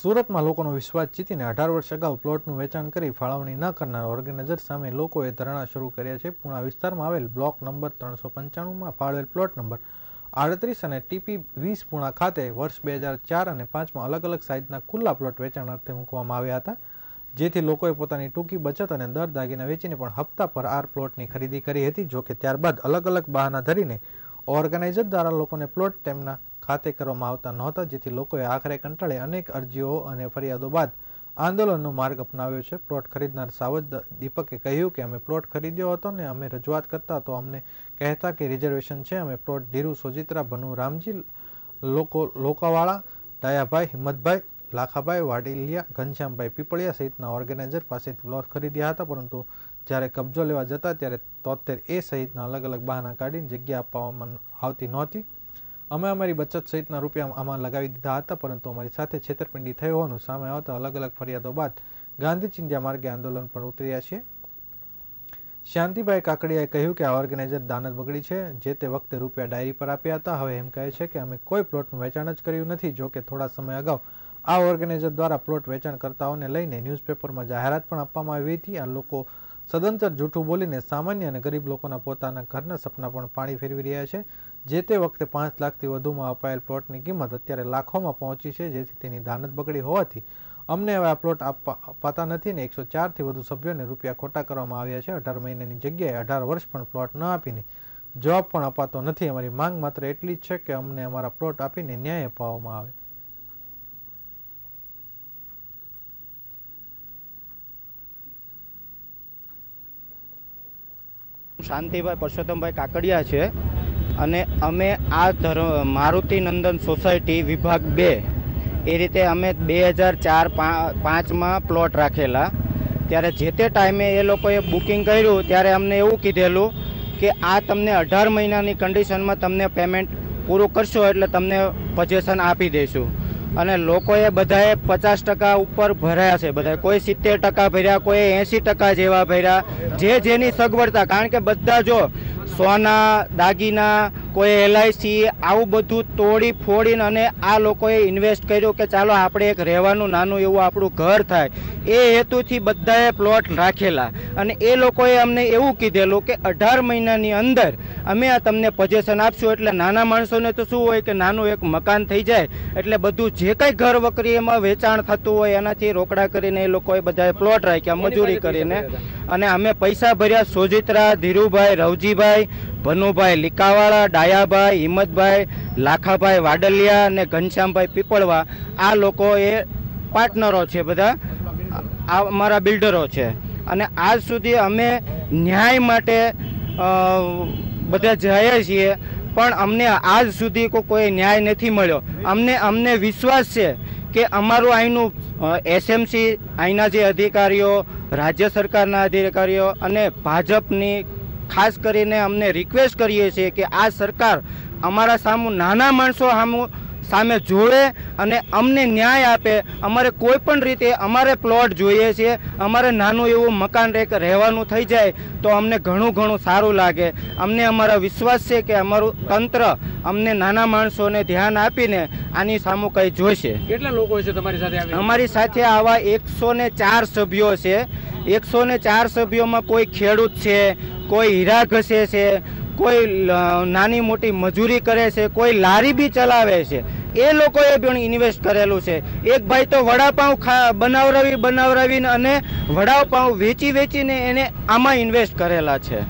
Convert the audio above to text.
સુરતમાં લોકોનો વિશ્વાસ જીતીને અઢાર વર્ષ અગાઉ પ્લોટનું વેચાણ કરી ફાળવણી ન કરનાર ઓર્ગેનાઇઝર સામે લોકોએ ધરણા શરૂ કર્યા છે. પૂણા વિસ્તારમાં આવેલ બ્લોક નંબર ત્રણસો પંચાણુંમાં ફાળવેલ પ્લોટ નંબર આડત્રીસ અને ટીપી વીસ પૂણા ખાતે વર્ષ બે હજાર ચાર અને પાંચમાં અલગ અલગ સાઇઝના ખુલ્લા પ્લોટ વેચાણ અર્થે મૂકવામાં આવ્યા હતા. જેથી લોકોએ પોતાની ટૂંકી બચત અને દર દાગીના વેચીને પણ હપ્તા પર આર પ્લોટની ખરીદી કરી હતી, જોકે ત્યારબાદ અલગ અલગ બહાના ધરીને ઓર્ગેનાઇઝર દ્વારા લોકોને પ્લોટ તેમના ખાતે કરવામાં આવતા નહોતા, જેથી લોકોએ આખરે કંટાળે અનેક અરજીઓ અને ફરિયાદો બાદ આંદોલનનો માર્ગ અપનાવ્યો છે. પ્લોટ ખરીદનાર સાવજ દીપકે કહ્યું કે, અમે પ્લોટ ખરીદ્યો હતો ને અમે રજૂઆત કરતા તો અમને કહેતા કે રિઝર્વેશન છે. અમે પ્લોટ ધીરુ સોજિત્રા, ભનુ રામજી, લોકો, લોકાવાળા, ડાયાભાઈ, હિંમતભાઈ, લાખાભાઈ, વાડીલિયા, ઘનશ્યામભાઈ પીપળિયા સહિતના ઓર્ગેનાઇઝર પાસેથી પ્લોટ ખરીદ્યા હતા. પરંતુ જ્યારે કબજો લેવા જતા, ત્યારે તોતેર એ સહિતના અલગ અલગ બહાના કાઢીને જગ્યા આપવામાં આવતી નહોતી. અમે અમારી બચત સહિતના રૂપિયા આમાં લગાવી દીધા હતા, પરંતુ અમારી સાથે છેતરપિંડી થઈ હોવાનું સામે આવતા અલગ અલગ ફરિયાદો બાદ ગાંધી ચિંધ્યા માર્ગે આંદોલન પર ઉતર્યા છીએ. શાંતિભાઈ કાકડિયાએ કહ્યું કે આ ઓર્ગેનાઇઝર દાનત બગડી છે, જે તે વખતે રૂપિયા ડાયરી પર આપ્યા હતા. હવે એમ કહે છે કે અમે કોઈ પ્લોટનું વેચાણ જ કર્યું નથી, જો કે થોડા સમય અગાઉ આ ઓર્ગેનાઇઝર દ્વારા પ્લોટ વેચાણકર્તાઓને લઈને ન્યૂઝપેપરમાં જાહેરાત પણ આપવામાં આવી હતી. આ લોકો સદંતર જૂઠું બોલીને સામાન્ય અને ગરીબ લોકોના પોતાના ઘરના સપના પણ પાણી ફેરવી રહ્યા છે. જે તે વખતે પાંચ લાખથી વધુમાં અપાયેલ પ્લોટની કિંમત અત્યારે લાખોમાં પહોંચી છે, જેથી તેની દાનત બગડી હોવાથી અમને હવે આ પ્લોટ આપવા નથી ને એકસો ચારથી વધુ સભ્યોને રૂપિયા ખોટા કરવામાં આવ્યા છે. અઢાર મહિનાની જગ્યાએ અઢાર વર્ષ પણ પ્લોટ ન આપીને જવાબ પણ અપાતો નથી. અમારી માંગ માત્ર એટલી જ છે કે અમને અમારા પ્લોટ આપીને ન્યાય અપાવવામાં આવે. શાંતિભાઈ પરસોત્તમભાઈ કાકડિયા છે. અને અમે આ ધર્મ મારુતિ નંદન સોસાયટી વિભાગ બે, એ રીતે અમે બે હજાર ચાર પાંચમાં પ્લોટ રાખેલા. ત્યારે જે તે ટાઈમે એ લોકોએ બુકિંગ કર્યું, ત્યારે અમને એવું કીધેલું કે આ તમને અઢાર મહિનાની કન્ડિશનમાં તમને પેમેન્ટ પૂરું કરશો, એટલે તમને પજેશન આપી દઈશું. અને લોકોએ બધાએ પચાસ ટકા ઉપર ભર્યા છે બધા કોઈ સિત્તેર ટકા ભર્યા, કોઈ એંસી ટકા જેવા ભર્યા, જે જેની સગવડતા. કારણ કે બધા જો સોના, દાગીના કોઈ એલઆઈસી આવું બધું તોડી ફોડીને અને આ લોકોએ ઇન્વેસ્ટ કર્યું કે ચાલો આપણે એક રહેવાનું નાનું એવું આપણું ઘર થાય. એ હેતુથી બધાએ પ્લોટ રાખેલા. અને એ લોકોએ અમને એવું કીધેલું કે અઢાર મહિનાની અંદર અમે આ તમને પજેશન આપશું. એટલે નાના માણસોને તો શું હોય કે નાનું એક મકાન થઈ જાય એટલે બધું જે કંઈ ઘર વકરી એમાં વેચાણ થતું હોય એનાથી રોકડા કરીને એ લોકોએ બધાએ પ્લોટ રાખ્યા મજૂરી કરીને. અને અમે પૈસા ભર્યા સોજિત્રા ધીરુભાઈ રવજીભાઈ ભનુભાઈ લીકાવાળા, ડાયાભાઈ, હિંમતભાઈ, લાખાભાઈ વાડલિયા અને ઘનશ્યામભાઈ પીપળવા આ લોકો એ પાર્ટનરો છે બધા. આ અમારા બિલ્ડરો છે. અને આજ સુધી અમે ન્યાય માટે બધા જઈએ છીએ, પણ અમને આજ સુધી કોઈ ન્યાય નથી મળ્યો. અમને અમને વિશ્વાસ છે કે અમારું અહીંનું એસએમસી અહીંના જે અધિકારીઓ, રાજ્ય સરકારના અધિકારીઓ અને ભાજપની ખાસ કરીને અમને રિક્વેસ્ટ કરીએ છીએ કે આ સરકાર અમારા સામું નાના માણસો સામું સામે જોડે અને અમને ન્યાય આપે. અમારે કોઈ પણ રીતે અમારે પ્લોટ જોઈએ છે અમારે નાનું એવું મકાન એક રહેવાનું થઈ જાય તો અમને ઘણું ઘણું સારું લાગે. અમને અમારા વિશ્વાસ છે કે અમારું તંત્ર અમને નાના માણસોને ધ્યાન આપીને આની સામું કંઈ જોઈશે કેટલા લોકો છે તમારી સાથે અમારી સાથે આવા એકસો ને ચાર સભ્યો છે. એકસો ને ચાર સભ્યોમાં કોઈ ખેડૂત છે કોઈ હીરા ઘસે છે, કોઈ નાની મોટી મજૂરી કરે છે, કોઈ લારી બી ચલાવે છે. એ લોકોએ પણ ઇન્વેસ્ટ કરેલું છે. એક ભાઈ તો વડાપાઉં ખા, બનાવરાવી, બનાવરાવીને અને વડાપાઉં વેચી વેચીને એને આમાં ઇન્વેસ્ટ કરેલા છે.